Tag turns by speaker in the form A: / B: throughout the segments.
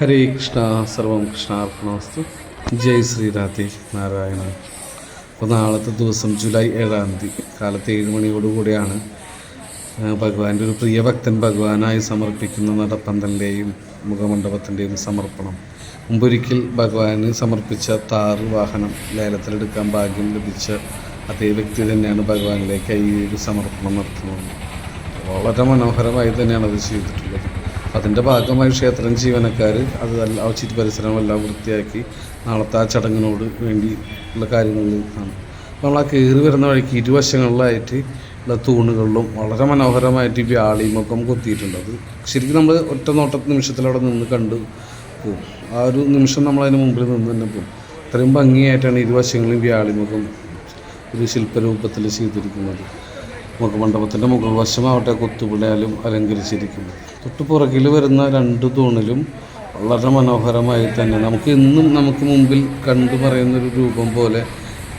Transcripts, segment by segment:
A: ഹരേ കൃഷ്ണ സർവം കൃഷ്ണാർപ്പണമസ്തു ജയ് ശ്രീരാധി നാരായണ. അപ്പോൾ നാളത്തെ ദിവസം ജൂലൈ ഏഴാം തീയതി കാലത്ത് ഏഴ് മണിയോടുകൂടിയാണ് ഭഗവാന്റെ ഒരു പ്രിയ ഭക്തൻ ഭഗവാനായി സമർപ്പിക്കുന്ന നടപ്പന്തലിന്റെയും മുഖമണ്ഡപത്തിന്റെയും സമർപ്പണം. മുമ്പൊരിക്കൽ ഭഗവാന് സമർപ്പിച്ച താറ് വാഹനം ലേലത്തിലെടുക്കാൻ ഭാഗ്യം ലഭിച്ച അതേ വ്യക്തി തന്നെയാണ് ഭഗവാനിലേക്ക് ഈ ഒരു സമർപ്പണം നടത്തുന്നത്. വളരെ മനോഹരമായി തന്നെയാണ് അത് ചെയ്തിട്ടുള്ളത്. അതിന്റെ ഭാഗമായി ക്ഷേത്രം ജീവനക്കാർ അത് ആ ചുറ്റു പരിസരമെല്ലാം വൃത്തിയാക്കി നാളത്തെ ആ ചടങ്ങിനോട് വേണ്ടി ഉള്ള കാര്യങ്ങളിൽ ആണ് നമ്മൾ ആ കയറി വരുന്ന വഴിക്ക് ഇരുവശങ്ങളിലായിട്ട് ഉള്ള തൂണുകളിലും വളരെ മനോഹരമായിട്ട് ഈ വ്യാളിമൊക്കം കൊത്തിയിട്ടുണ്ട്. അത് ശരിക്കും നമ്മൾ ഒറ്റ നോട്ട നിമിഷത്തിൽ അവിടെ നിന്ന് കണ്ട് പോകും ആ ഒരു നിമിഷം നമ്മളതിന് മുമ്പിൽ നിന്ന് തന്നെ പോകും അത്രയും ഭംഗിയായിട്ടാണ് ഇരുവശങ്ങളും വ്യാളിമുഖം ഒരു ശില്പരൂപത്തിൽ ചെയ്തിരിക്കുന്നത്. മുഖമണ്ഡപത്തിന്റെ മുകൾ വശമാവട്ടെ കൊത്തുപിളയാലും അലങ്കരിച്ചിരിക്കുന്നു. തൊട്ടുപുറകിൽ വരുന്ന രണ്ട് തൂണിലും വളരെ മനോഹരമായി തന്നെ നമുക്ക് ഇന്നും നമുക്ക് മുമ്പിൽ കണ്ടു പറയുന്നൊരു രൂപം പോലെ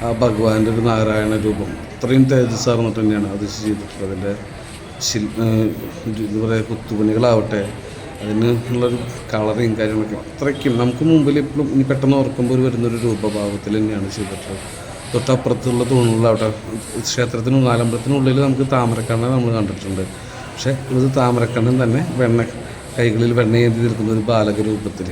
A: ആ ഭഗവാന്റെ ഒരു നാരായണ രൂപം. അത്രയും തേജസ്സാർന്നിട്ട് തന്നെയാണ് അത് ചെയ്തിട്ടുള്ളത്. അതിന്റെ ശിൽ എന്താ പറയുക കുത്തുപണികളാവട്ടെ അതിന് ഉള്ളൊരു കളറിങ് കാര്യങ്ങളൊക്കെ അത്രയ്ക്കും നമുക്ക് മുമ്പിൽ ഇപ്പോഴും ഇനി പെട്ടെന്ന് ഓർക്കുമ്പോൾ വരുന്നൊരു രൂപഭാവത്തിൽ തന്നെയാണ് ചെയ്തിട്ടുള്ളത്. തൊട്ടപ്പുറത്തുള്ള തൂണുകളാവട്ടെ ക്ഷേത്രത്തിന് നാലമ്പലത്തിനുള്ളിൽ നമുക്ക് താമരക്കണ്ണൻ നമ്മൾ കണ്ടിട്ടുണ്ട്. പക്ഷേ ഇത് താമരക്കണ്ണൻ തന്നെ വെണ്ണ കൈകളിൽ വെണ്ണയേന്തി നിൽക്കുന്ന ഒരു ബാലക രൂപത്തിൽ.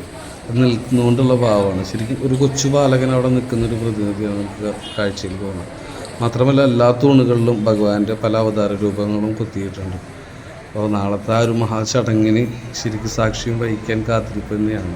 A: നിൽക്കുന്നുകൊണ്ടുള്ള ഭാവമാണ്. ശരിക്കും ഒരു കൊച്ചു ബാലകൻ അവിടെ നിൽക്കുന്ന ഒരു പ്രതിനിധിയാണ് നമുക്ക് കാഴ്ചയിൽ തോന്നുന്നത് മാത്രമല്ല എല്ലാ തൂണുകളിലും ഭഗവാന്റെ പല അവതാര രൂപങ്ങളും കൊത്തിയിട്ടുണ്ട്. അപ്പോൾ നാളത്തെ ആ ഒരു മഹാചടങ്ങിന് ശരിക്കും സാക്ഷ്യം വഹിക്കാൻ കാത്തിരിപ്പ് തന്നെയാണ്.